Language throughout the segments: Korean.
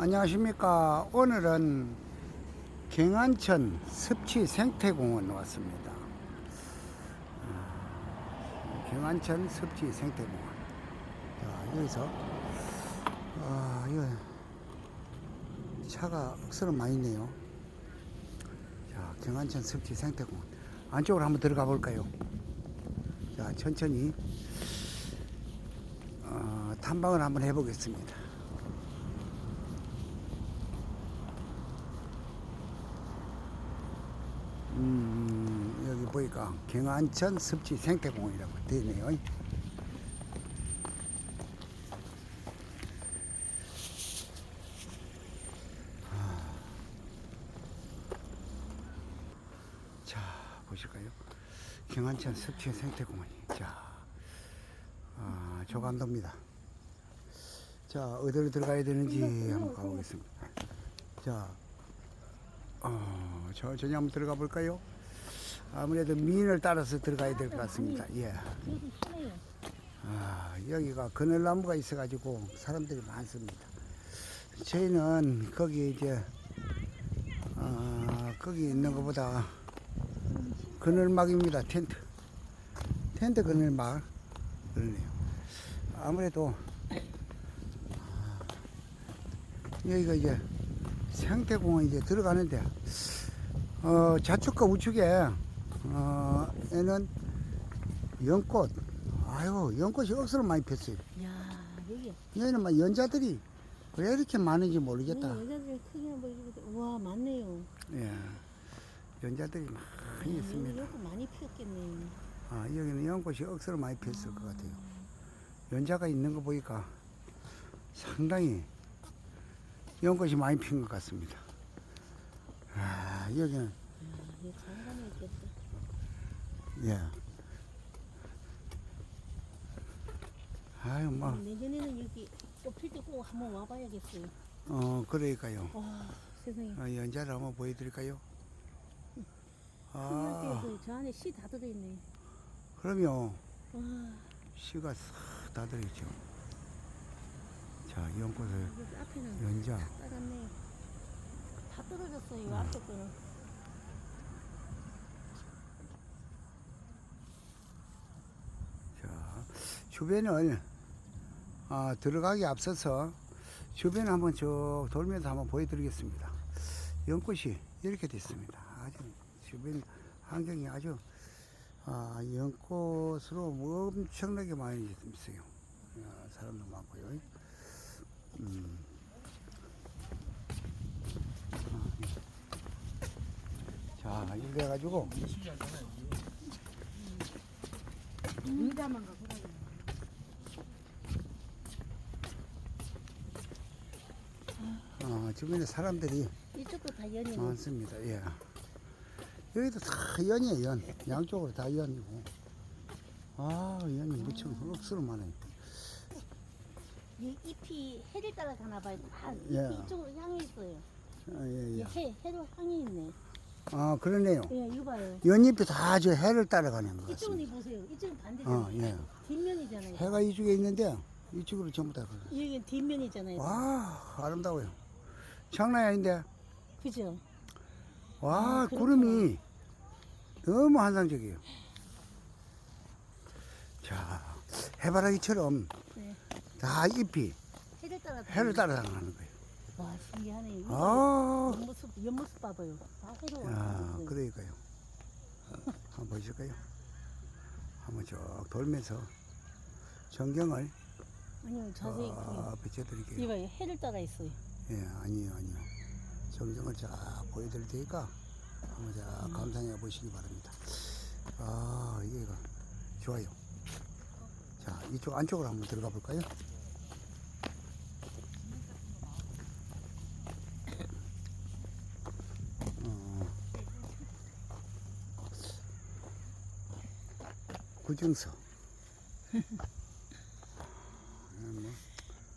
안녕하십니까. 오늘은 경안천 습지 생태공원 왔습니다. 아, 경안천 습지 생태공원. 자, 여기서, 아, 이거 차가 억수로 많이 있네요. 자, 경안천 습지 생태공원. 안쪽으로 한번 들어가 볼까요? 자, 천천히, 어, 탐방을 한번 해보겠습니다. 음, 여기 보니까 경안천 습지 생태공원이라고 되어 있네요. 아. 자, 보실까요? 경안천 습지 생태공원이. 자, 아, 조감도입니다. 자, 어디로 들어가야 되는지 한번 가보겠습니다. 자, 어, 천천히 한번 들어가 볼까요? 아무래도 미인을 따라서 들어가야 될 것 같습니다. 예. 아, 여기가 그늘나무가 있어가지고 사람들이 많습니다. 저희는 거기 이제, 아, 거기 있는 것보다 그늘막입니다. 텐트. 텐트 그늘막. 그러네요. 아무래도, 아, 여기가 이제 생태공원 이제 들어가는데, 어, 좌측과 우측에, 어, 에는 연꽃, 아유, 연꽃이 억수로 많이 폈어요. 야 여기 여기는 막 연자들이 왜 이렇게 많은지 모르겠다. 네, 여자들 크게 한번 이거 와 많네요. 예. 연자들이 많이 여기 있습니다. 여기 많이 피었겠네. 아, 여기는 연꽃이 억수로 많이 폈을 것 같아요. 연자가 있는 거 보니까 상당히 연꽃이 많이 핀 것 같습니다. 아, 여기는, 야, 이거 장관이 있겠다. 예. 아유, 뭐, 내년에는 여기 꽃필 때꼭 한번 와봐야겠어요. 어, 그러니까요. 와 세상에. 어, 연자를 한번 보여드릴까요? 아, 큰열대에서 저 안에 씨 다 들어있네. 그럼요. 와 씨가 싹 다 들어있죠. 자, 연꽃을 여기 앞에는 연자. 빨갛네. 다 떨어졌어요. 이 음. 앞에 거는. 자, 주변을 아, 들어가기 앞서서 주변을 한번 쭉 돌면서 한번 보여드리겠습니다. 연꽃이 이렇게 됐습니다. 아주 주변 환경이 아주 아, 연꽃으로 엄청나게 많이 있어요. 아, 사람도 많고요. 음. 의자만 가고 그래. 어, 주변에 사람들이 이쪽도 다 연이네. 많습니다. 예. 여기도 다 연이에요, 연. 양쪽으로 다 연이고. 아, 연이 무척 억수로 많아요. 이 잎이 해를 따라 가나 봐요. 다 예. 이쪽으로 향이 있어요. 아, 예, 이 예. 해, 해로 향이 있네. 아, 그러네요. 예, 이거 봐요. 연잎이 다 저 해를 따라가는 것 이쪽은 같습니다. 이 보세요. 이쪽은 반대잖아요. 어, 예. 뒷면이잖아요. 해가 이쪽에 있는데, 이쪽으로 전부 다. 그래요. 여기 뒷면이잖아요. 와, 아름다워요. 장난이 아닌데. 그죠? 와, 아. 구름이 너무 환상적이에요. 자, 해바라기처럼 네. 다 잎이 해를 따라 해를 따라가는 거예요. 와 신기하네. 아, 옆모습 옆모습 봐봐요. 다 왔어요. 그러니까요. 한번 보실까요? 한번 쭉 돌면서 전경을 아니요 자세히 아, 그 비춰드릴게요. 이봐요. 해를 따라 있어요. 예, 아니요, 아니요. 전경을 쫙 보여드릴 테니까 한번 쫙 감상해 보시기 바랍니다. 아, 이게가 좋아요. 자, 이쪽 안쪽으로 한번 들어가 볼까요? 구증서. 뭐,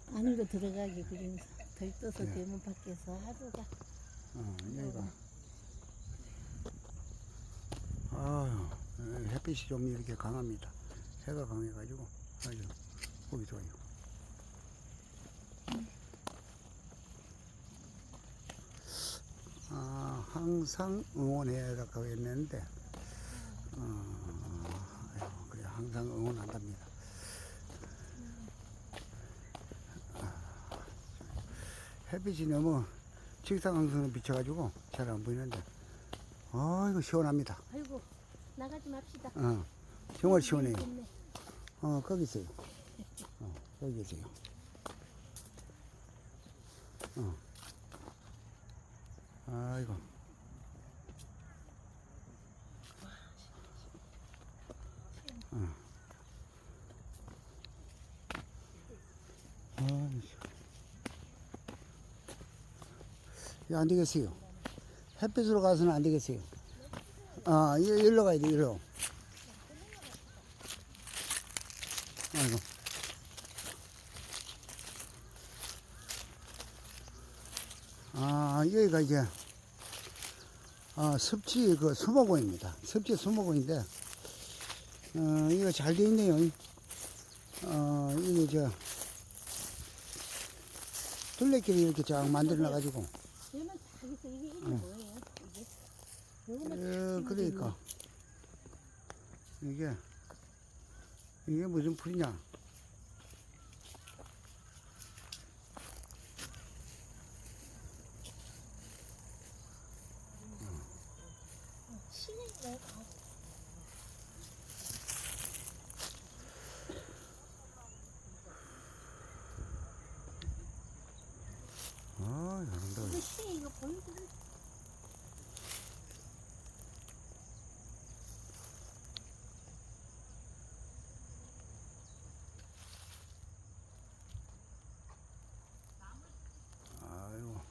안으로 들어가기 그러면서 들떠서 네. 대문 밖에서 하루가 어, 여기가. 아, 햇빛이 좀 이렇게 강합니다. 해가 강해가지고 아주 보기 좋아요. 항상 응원해라고 했는데, 어, 항상 응원한답니다. 아, 햇빛이 너무 직사광선을 비춰가지고 잘 안 보이는데, 아이고, 시원합니다. 아이고 나가지 맙시다. 어, 정말 시원해요. 좋네. 어, 거기 있어요. 어, 거기 계세요. 어. 아이고. 어. 아이씨. 야, 안 되겠어요. 햇빛으로 가서는 안 되겠어요. 아, 이- 일로 가야 돼, 일로. 아이고. 아, 여기가 이제, 아, 습지 그 수목원입니다. 습지 수목원인데, 어, 이거 잘 돼 있네요. 어, 이게 저, 둘레길이 이렇게 쫙 만들어 놔가지고, 얘는 다 있어. 이게 이게 뭐예요? 이게 요거만 어, 그러니까. 이게, 이게 무슨 풀이냐? 신이 아, 잘한다. 이거 신 이거 보이지? 아이고.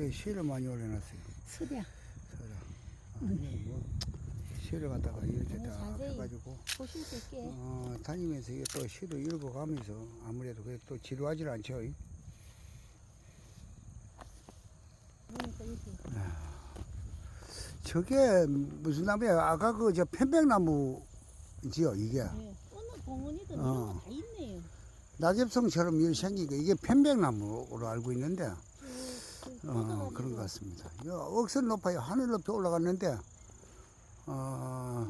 아, 이게 실을 많이 올려놨어요. 수량 서라. 아니 뭐 실을 갖다가 이렇게 어, 다 자세히. 해가지고 보실 수 있게. 어, 다니면서 이게 또 시도 읽어가면서 아무래도 그게 또 지루하질 않죠. 이. 그러니까 이렇게 저게 무슨 나무야? 아까 그 저 편백나무지요 이게 네. 어느 공원이든 어. 이런 거다 있네요. 낙엽송처럼 이렇게 생긴 거 이게 편백나무로 알고 있는데 어, 꽂아가지고. 그런 것 같습니다. 억선 높아요. 하늘 높이 올라갔는데 어,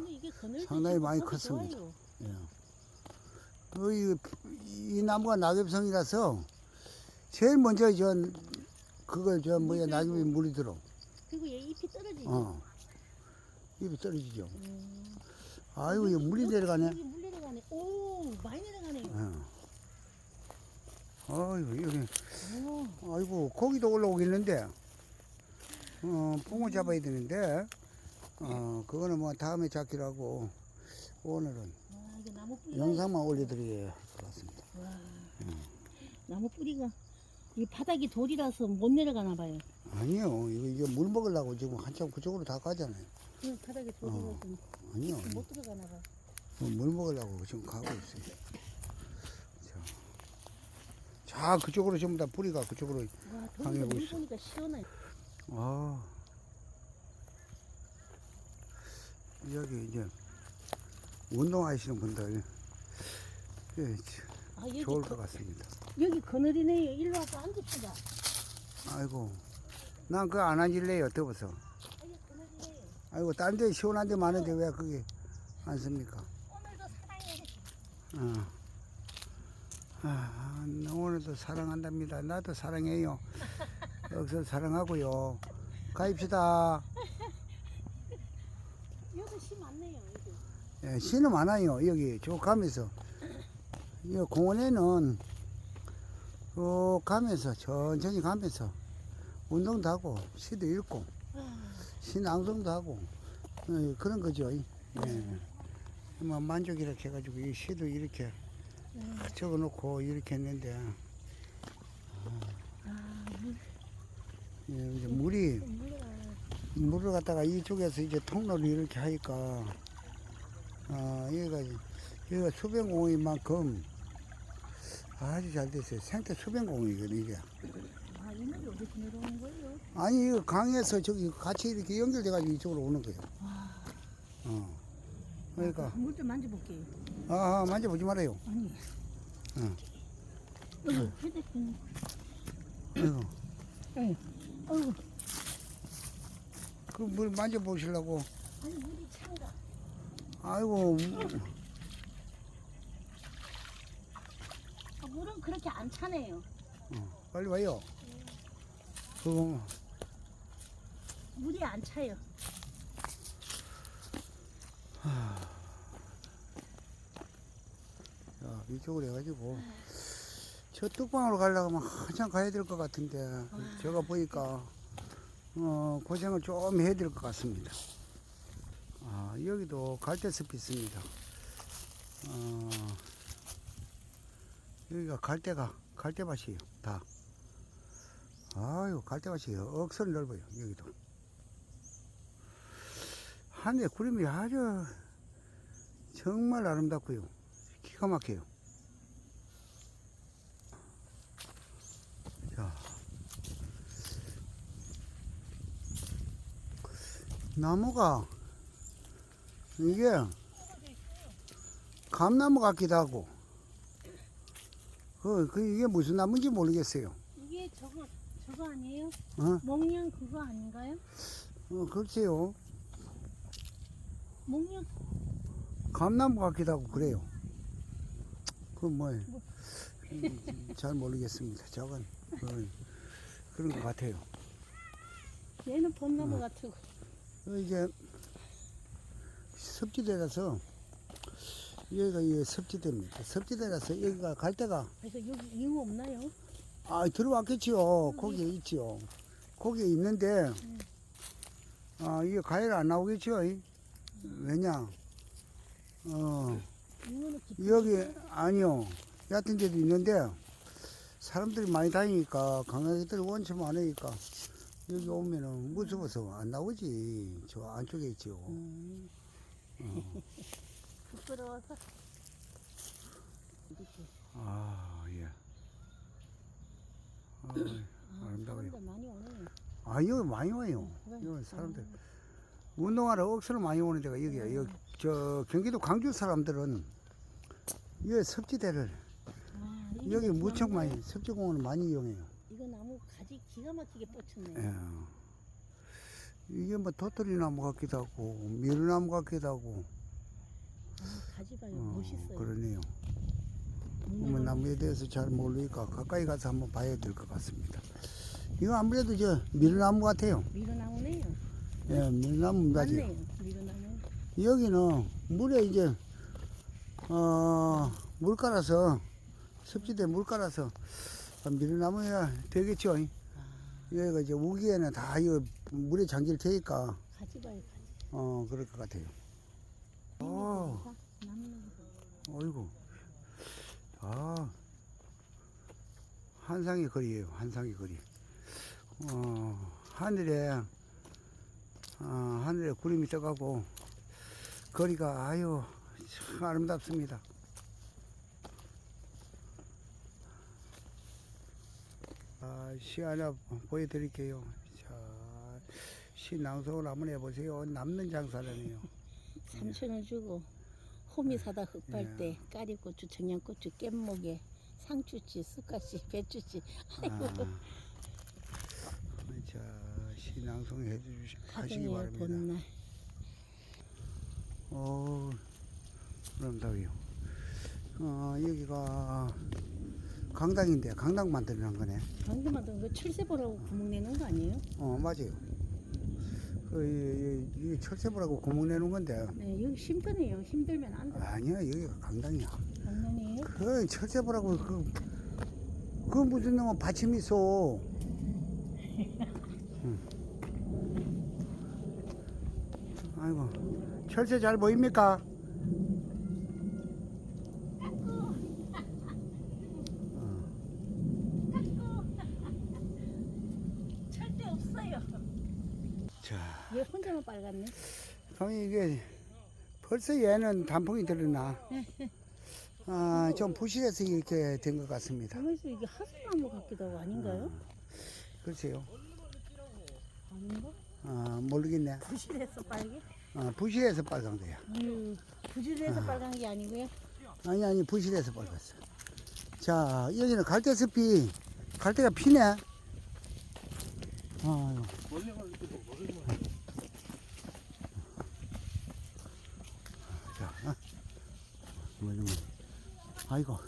상당히 많이 컸습니다. 예. 그 이, 이 나무가 낙엽송이라서 제일 먼저 저 그거 저 뭐야 물 낙엽이. 물이 들어. 그리고 얘 잎이 떨어지죠. 어. 입이 떨어지죠. 음. 아이고 이거 물이 내려가네. 물 내려가네. 오 많이. 어. 아이고 여기 오. 아이고 고기도 올라오겠는데 어 붕어 잡아야 되는데 어 그거는 뭐 다음에 잡기로 하고 오늘은 영상만 올려드려야 할 것 같습니다. 와. 나무 뿌리가 이 바닥이 돌이라서 못 내려가나 봐요. 아니요 이거 이게 물 먹으려고 지금 한참 그쪽으로 다 가잖아요. 그 바닥이 돌이라서 아니요 못 들어가나 봐. 물 먹으려고 지금 가고 있어요. 자, 자 그쪽으로 전부 다 뿌리가 그쪽으로 와물 보이시죠? 보니까 시원해. 아 여기 이제 운동하시는 분들 예, 아 여기 좋을 거, 것 같습니다. 여기 그늘이네요. 일로 와서 앉읍시다. 아이고 난 그거 안 앉을래요 더워서. 아 여기 그늘이네요. 아이고 딴 데 시원한 데 많은데 왜 거기 앉습니까? 오늘도 사랑해. 어. 아, 오늘도 사랑한답니다. 나도 사랑해요. 여기서 사랑하고요. 가입시다. 여기 시 많네요. 여기. 예, 시는 많아요. 여기 쭉 가면서. 이 공원에는 쭉 가면서 천천히 가면서 운동도 하고 시도 읽고 아, 시낭송도 하고 어, 그런 거죠. 예. 뭐 만족 이렇게 해가지고 이 시도 이렇게 적어 놓고 이렇게 했는데 아 물, 예, 이제 물이 물을 갖다가 이쪽에서 이제 통로를 이렇게 하니까 아 여기가 여기가 수변공원인 만큼 아주 잘 됐어요. 생태 수변공원이거든 이게. 아 아, 이 물이 어디서 내려오는 거예요? 아니 이거 강에서 저기 같이 이렇게 연결돼가지고 이쪽으로 오는 거예요. 와, 어. 그러니까 물 좀 만져볼게요. 아 만져보지 말아요. 아니. 응. 어이구, 헤드폰. 아이고 응. 어이구, 그 물 만져보시려고. 아니, 물이 찬가. 아이고 아, 물은 그렇게 안 차네요. 어, 빨리 와요. 그거 물이 안 차요. 자, 이쪽으로 해가지고 저 뚝방으로 가려고 하면 한참 가야 될 것 같은데 제가 보니까 어, 고생을 좀 해야 될 것 같습니다. 아, 여기도 갈대숲이 있습니다. 어, 여기가 갈대가 갈대밭이에요. 다. 아유 갈대밭이에요. 억선 넓어요. 여기도. 하늘에 구름이 아주 정말 아름답고요. 기가 막혀요. 나무가 이게 감나무 같기도 하고 그, 그 이게 무슨 나무인지 모르겠어요. 이게 저거, 저거 아니에요? 어, 목련 그거 아닌가요? 어 글쎄요. 목련, 감나무 같기도 하고 그래요. 그 뭐, 잘 모르겠습니다. 저건 그런, 그런 것 같아요. 얘는 벚나무 같고. 어, 이게 습지대라서 여기가 이 습지대입니다. 습지대라서 여기가 갈 데가 그래서 여기 잉어 없나요? 아 들어왔겠지요. 거기에 있지요. 거기에 있는데 아 이게 가해를 안 나오겠죠. 이? 왜냐? 어 잉어는. 여기 아니요. 얕은 데도 있는데 사람들이 많이 다니니까 강아지들이 원치 많으니까 여기 오면은 무서워서 안 나오지. 저 안쪽에 있죠. 음. 부끄러워서. 이렇게. 아, 예. 아, 아, 아름다워요. 사람들 많이 오네요. 아, 여기 많이 와요. 그래. 여기 사람들. 운동하러 억수로 많이 오는 데가 여기야. 여기, 저, 경기도 광주 사람들은 여기 섭지대를, 아, 이게 여기 저 무척 많이, 섭지공원을 많이 이용해요. 이거 나무 가지 기가 막히게 뻗쳤네. 예. 이게 뭐 도토리 나무 같기도 하고, 밀나무 같기도 하고, 아, 가지 봐요. 어, 멋있어요. 그러네요. 음. 보면 나무에 대해서 잘 모르니까 가까이 가서 한번 봐야 될 것 같습니다. 이거 아무래도 저 밀나무 같아요. 미로나무네요. 예, 가지. 맞네요. 미로나무. 여기는 물에 이제 어, 물 깔아서 습지대 물 깔아서 밀나무야 되겠죠. 아, 여기가 이제 우기에는 다 이거 물에 잠길 테니까 가지 봐요. 가지. 어 그럴 것 같아요. 오, 나무는 어이구, 아 한상의 거리예요. 한상의 거리. 어 하늘에 어, 하늘에 구름이 떠가고 거리가 아유 참 아름답습니다. 아, 시 하나 보여드릴게요. 자, 시 낭송을 한번 해보세요. 남는 장사라네요. 3천 원 주고 호미 사다 흙팔 예. 때 까리고추, 청양고추, 깻목에 상추치, 쑥갓씨, 배추치. 아, 자, 시 낭송 해주시 하시기 바랍니다. 봄날. 어, 아름다워요. 어, 여기가 강당인데 강당 만드는 거네. 방금 만든 거 철새보라고 구멍 내는 거 아니에요? 어, 맞아요. 그, 이, 이, 이 철새보라고 구멍 내는 건데 네, 여기 힘드네요. 힘들면 안 돼. 아니야, 여기가 강당이야. 장난이에요? 그 철새보라고 그, 그 무슨 놈은 받침 있어. 응. 아이고, 철새 잘 보입니까? 절대 없어요. 자, 얘 혼자만 빨갛네. 그럼 이게 벌써 얘는 단풍이 들었나? 아, 좀 부실해서 이렇게 된 것 같습니다. 가만있어 이게 하수나무 같기도 하고 아닌가요? 글쎄요. 아닌가? 아, 모르겠네. 부실해서 빨개? 아, 부실해서 빨간 거야. 음, 부실해서 빨간 게 아니고요. 아니, 아니, 부실해서 빨갛어. 자, 여기는 갈대숲이, 갈대가 피네. 아유. 자, 어? 멀리, 멀리. 아이고,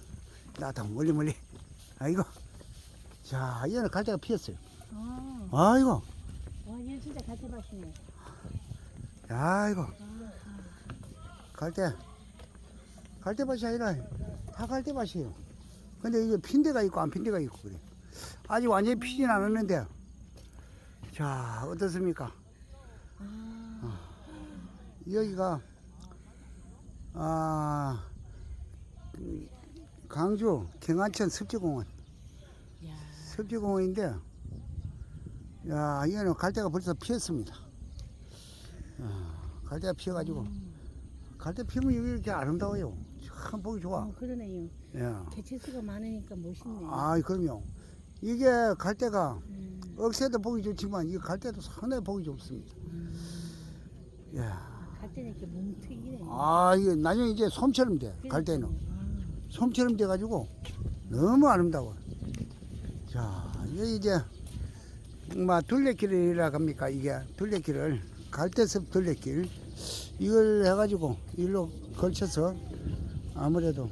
나다 멀리, 멀리. 아이고. 자, 여기는 갈대가 피었어요. 아, 아이고, 와, 얘 진짜 마시네. 아이고. 갈대. 갈대밭이 아니라 다 갈대밭이에요. 근데 이게 핀 데가 있고 안 핀 데가 있고 그래. 아직 완전히 피진 않았는데. 자, 어떻습니까? 어. 여기가, 아, 음, 강주 경안천 습지공원. 야, 습지공원인데, 야, 이거는 갈대가 벌써 피었습니다. 아, 갈대가 피어가지고, 갈대 피면 여기 이렇게 아름다워요. 참 보기 좋아. 어, 그러네요. 예. 개체수가 많으니까 멋있네. 아, 그럼요. 이게 갈대가 음, 억새도 보기 좋지만 이 갈대도 상당히 보기 좋습니다. 예. 갈 때는 이렇게 뭉툭이네. 아, 이게 나중에 이제 솜처럼 돼. 갈대는 아, 솜처럼 돼가지고 너무 아름다워. 자, 이제 뭐 둘레길이라 합니까? 이게 둘레길을 갈대숲 둘레길 이걸 해가지고 일로 걸쳐서 아무래도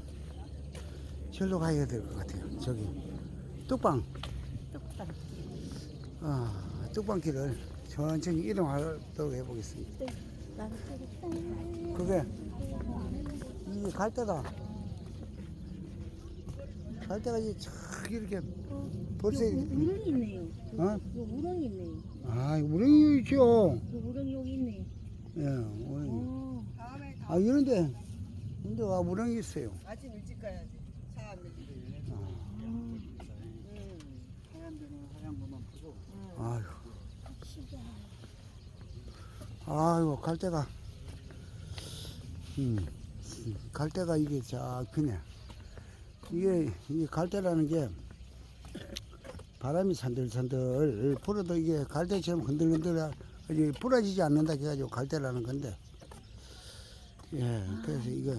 절로 가야 될 것 같아요. 저기 뚝방, 뚝딱. 아, 뚝방길을 천천히 이동하도록 해보겠습니다. 난 그게 이 갈대가 갈대가 이제 촥 이렇게 벌써 요, 우렁이 있네요. 요, 어? 요 우렁이 있네요. 아 우렁이 있죠. 요 우렁이 여기 있네. 예, 우렁이. 어, 아 이런데 근데 와 우렁이 있어요. 아침 일찍 가야지. 차 안 밀리고. 아, 음, 하얀 데는 하얀 것만 보고. 아유. 아유 갈대가 음 갈대가 이게 쫙 피네. 이게 이 갈대라는 게 바람이 산들산들 불어도 이게 갈대처럼 흔들흔들 이제 부러지지 않는다 해가지고 갈대라는 건데 예 그래서 이거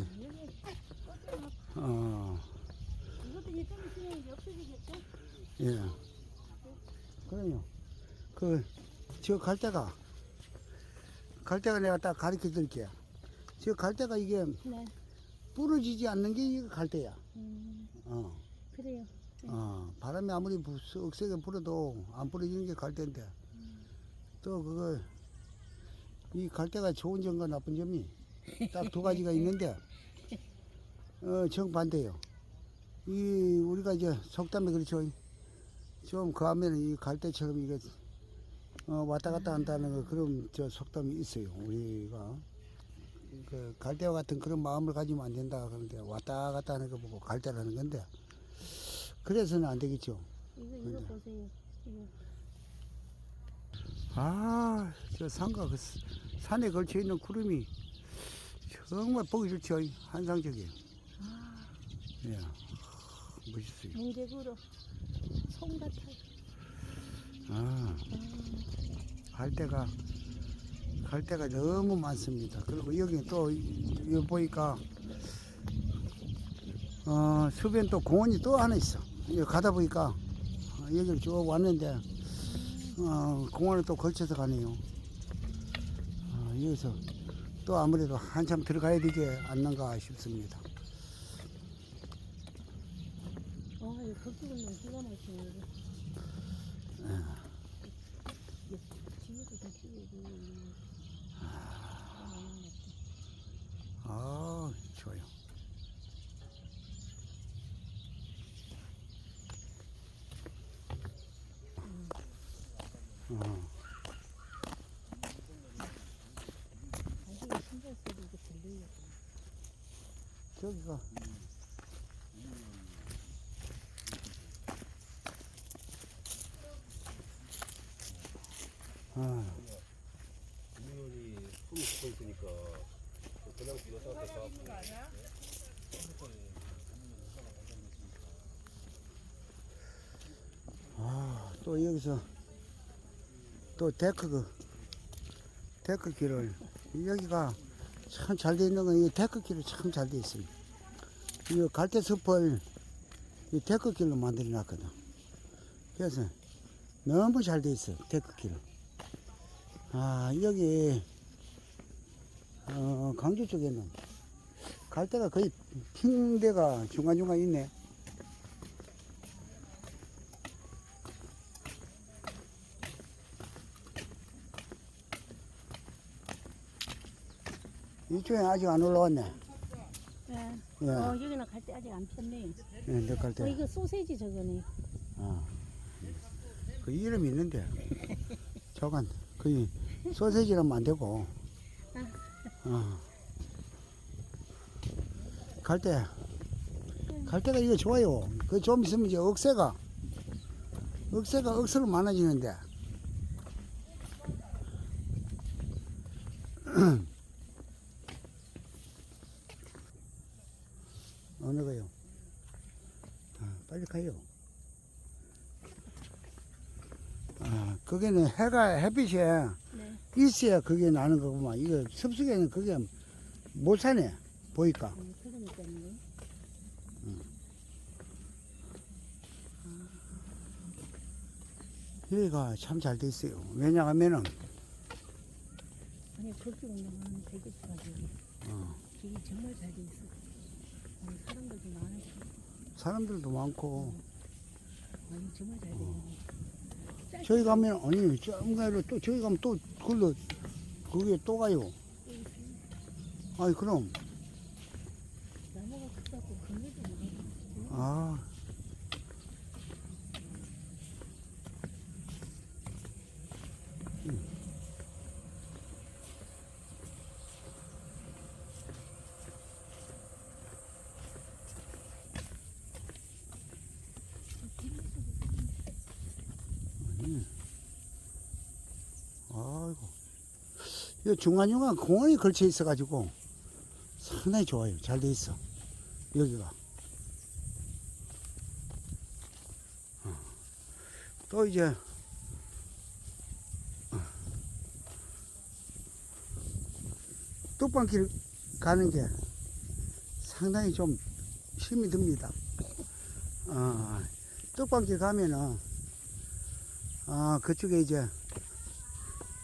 어? 예. 그럼요. 그, 저 갈대가, 갈대가 내가 딱 가르쳐 드릴게요. 저 갈대가 이게 네. 부러지지 않는 게 이게 갈대야. 음, 어, 그래요. 어. 바람이 아무리 부- 억세게 불어도 안 부러지는 게 갈대인데. 또 그거, 이 갈대가 좋은 점과 나쁜 점이 딱 두 가지가 있는데, 어, 정반대요. 이, 우리가 이제 속담에 그렇죠. 좀 그 하면 이 갈대처럼 이게 어, 왔다 갔다 한다는 거 그런 저 속담이 있어요. 우리가 그 갈대와 같은 그런 마음을 가지면 안 된다 그러는데 왔다 갔다 하는 거 보고 갈대라는 건데 그래서는 안 되겠죠. 이거 이거 보세요. 이거. 아, 저 산과 그 스- 산에 걸쳐 있는 구름이 정말 보기 좋죠. 환상적이에요. 예, 멋있어요. 뭉게구로 송 같아요. 아, 갈대가 갈대가 너무 많습니다. 그리고 여기 또 여기 보니까 어 수변 또 공원이 또 하나 있어. 여기 가다 보니까 어, 여기를 쭉 왔는데 어 공원을 또 걸쳐서 가네요. 어, 여기서 또 아무래도 한참 들어가야 되지 않는가 싶습니다. 아, 이거 걷기는 기가 막히네. 뒤에도 좀. 아 좋아요. 어. 저기가 아, 민원이 숨이 죽고 있으니까 그냥 뒤에서 대서 아, 또 여기서 또 데크 그 데크 길을 여기가 참 잘 돼 있는 건 이 데크 길이 참 잘 돼 있습니다. 이 갈대 숲을 이 데크 길로 만들어 놨거든. 그래서 너무 잘 돼 있어 데크 길은. 아 여기 어, 강주 쪽에는 갈대가 거의 핀 데가 중간중간 있네. 이쪽에 아직 안 올라왔네. 예. 예, 어, 여기는 갈 때 아직 안 폈네. 예, 내 어, 갈대. 이거 소세지 저거네. 어. 그 이름이 있는데. 저건, 그, 소세지라면 안 되고. 어. 갈대. 갈대가 이거 좋아요. 그 좀 있으면 이제 억새가, 억새가 억수로 많아지는데. 어느 거요? 아, 빨리 가요. 아, 그게는 해가, 햇빛이 네. 있어야 그게 나는 거구만. 이거 습속에는 그게 못 사네. 보니까. 음, 그러니까요. 여기가 참 잘 돼 있어요. 왜냐하면은, 아니 그렇게 운동하는 되게 좋아져요. 어, 이게 정말 잘 돼 있어. 아니 사람들도 많아서 사람들도 많고, 아니 정말 잘 돼 있네. 저기 가면, 아니, 좀 또, 저기 가면 또, 그걸로, 그게 또 가요. 아니, 그럼, 나무가 크다고 건물도 많고. 아. 음. 아니. 아이고. 이 중간중간 공원이 걸쳐 있어가지고 상당히 좋아요. 잘 돼 있어. 여기가. 또 이제 어, 뚝방길 가는 게 상당히 좀 힘이 듭니다. 어, 뚝방길 가면은 아 그쪽에 이제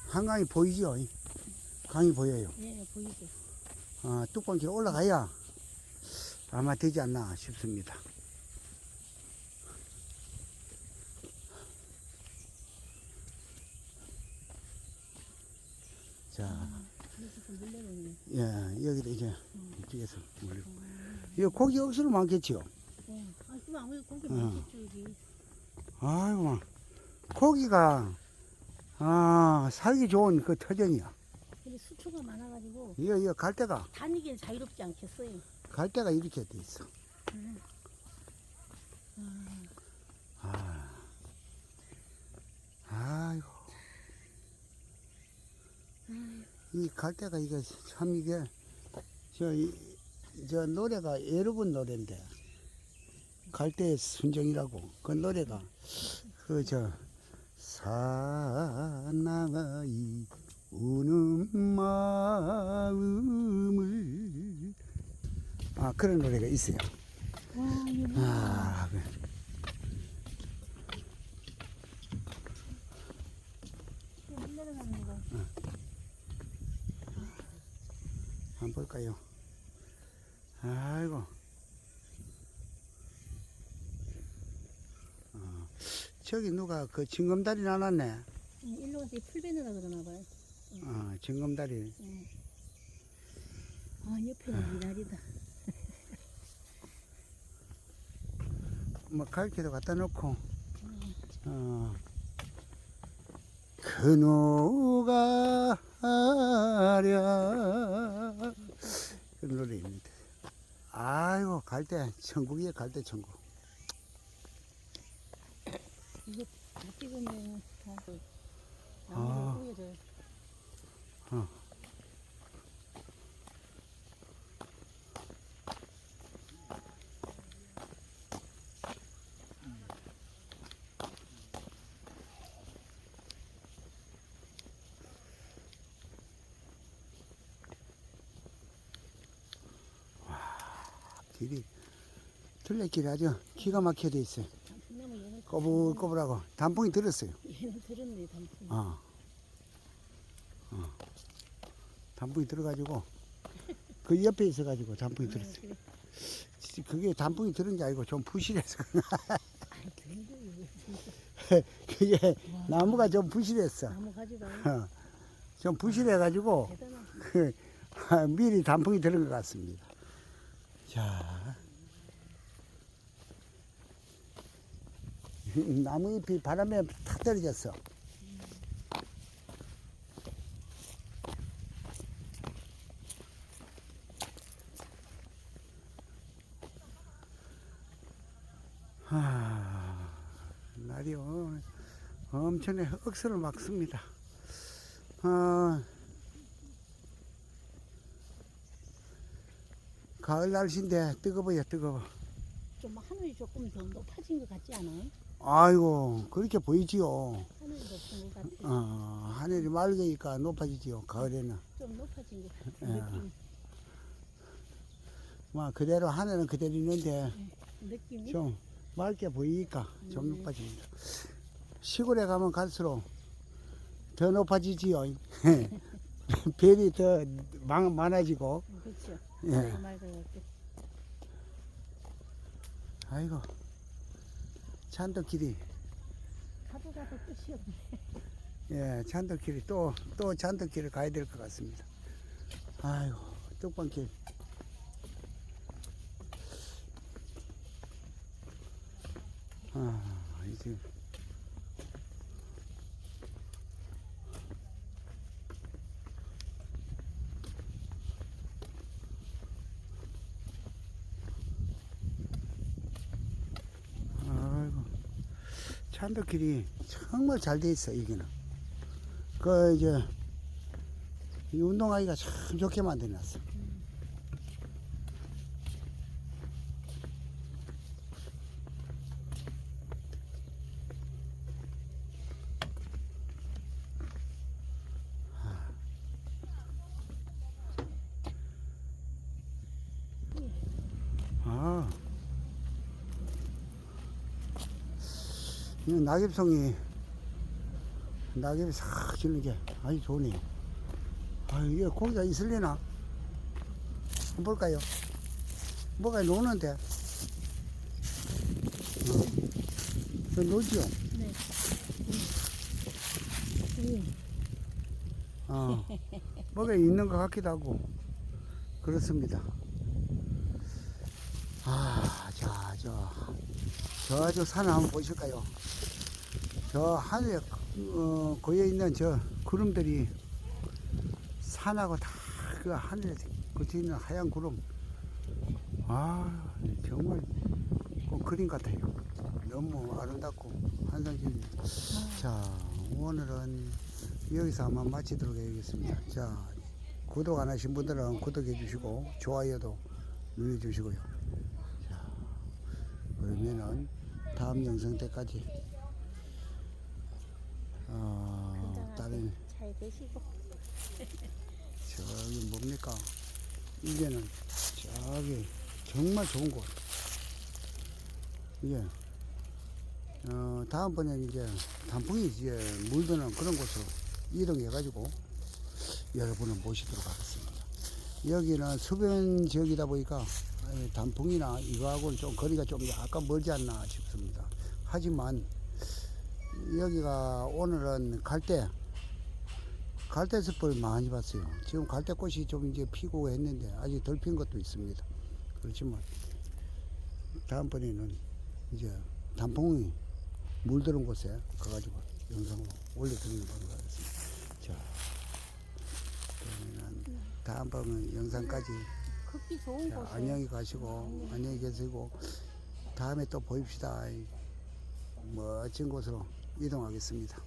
한강이 보이죠? 강이 보여요. 예, 보이죠. 어, 뚝방길 올라가야 아마 되지 않나 싶습니다. 자, 놀래는. 예, 여기도 이제 이쪽에서 물리고. 이거 고기 억수로 많겠지요? 예. 아, 아무래도 고기 어. 많겠죠 여기. 아이고, 막. 고기가, 아, 살기 좋은 그 터전이야. 수초가 많아가지고 이거, 이거 갈 데가, 다니기는 자유롭지 않겠어요. 갈 데가 이렇게 돼 있어. 음. 아, 아이고. 이갈 데가 이게 참 이게, 저, 이, 저 노래가 여러분 노래인데, 갈대 순정이라고. 그 노래가, 그, 저, 사나이 우는 마음을, 아, 그런 노래가 있어요. 와, 아, 그- 물 내려가는 거. 한번 볼까요? 아이고. 어, 저기 누가 그 징검다리 나눴네. 예, 일로 가서 이 풀베느라 그러나 봐요. 어, 징검다리. 예. 아, 옆에는 미나리다. 뭐 갈기도 갖다 놓고. 어, 그 누가 아랴. 그 노래입니다. 아이고, 갈 때, 천국이에 갈때 천국. 이거 다 찍으면 다 아. 보여져요. 길이 둘레길 아주 기가 막혀져 있어요. 아, 꼬불꼬불하고 단풍이 들었어요. 얘는 들었네 단풍. 어. 단풍이 들어가지고 그 옆에 있어가지고 단풍이 들었어요. 그래. 그게 단풍이 들은 게 아니고 좀 부실해서 거예요. 그게 나무가 좀 부실했어. 나무 가지고 어. 좀 부실해가지고 대단한. 그 미리 단풍이 들은 것 같습니다. 자, 나무 잎이 바람에 탁 떨어졌어. 하, 날이 어, 엄청나게 억수를 막습니다. 어, 가을 날씨인데 뜨거워요, 뜨거워. 좀 하늘이 조금 더 높아진 것 같지 않아요? 아이고, 그렇게 보이지요. 하늘이 높은 것 같아. 어, 하늘이 맑으니까 높아지지요, 가을에는. 좀 높아진 것 같아. 예. 느낌. 뭐, 그대로 하늘은 그대로 있는데, 느낌이. 좀 맑게 보이니까 좀 높아집니다. 시골에 가면 갈수록 더 높아지지요. 별이 더 많- 많아지고, 그렇죠. 예. 예. 맑아요. 아이고, 찬덕길이, 가도 가도 끝이 없네. 예, 찬덕길이 또, 또 찬덕길을 가야 될 것 같습니다. 아이고, 뚝방길. 아, 이제. 찬덕길이 정말 잘 돼 있어, 여기는. 그, 이제, 이 운동하기가 참 좋게 만들어놨어. 낙엽송이, 낙엽이 싹 지는 게 아주 좋네. 아, 이게 고기가 있을래나? 한번 볼까요? 뭐가 노는데? 어. 저 노지요? 네. 음. 어. 뭐가 있는 것 같기도 하고. 그렇습니다. 아, 자, 저, 저 저 산을 한번 보실까요? 저 하늘에 어, 고여 있는 저 구름들이 산하고 다 그 하늘에 그쳐 있는 하얀 구름. 아, 정말 꼭 그림 같아요. 너무 아름답고 환상적입니다. 자, 오늘은 여기서 한번 마치도록 하겠습니다. 자, 구독 안 하신 분들은 구독해 주시고 좋아요도 눌러 주시고요. 자, 그러면은 다음 영상 때까지 어, 다른 잘 되시고. 저기 뭡니까? 이제는 저기 정말 좋은 곳. 이게 어, 다음번에는 이제 단풍이 이제 물드는 그런 곳으로 이동해 가지고 여러분을 모시도록 하겠습니다. 여기는 수변 지역이다 보니까 에, 단풍이나 이거하고는 좀 거리가 좀 약간 멀지 않나 싶습니다. 하지만 여기가 오늘은 갈대 갈대숲을 많이 봤어요. 지금 갈대꽃이 좀 이제 피고 했는데 아직 덜 핀 것도 있습니다. 그렇지만 다음번에는 이제 단풍이 물들은 곳에 가가지고 영상을 올려드리는 걸로 하겠습니다. 자, 그러면 다음번 영상까지 자. 안녕히 가시고 안녕히 계시고 다음에 또 보입시다. 멋진 곳으로 이동하겠습니다.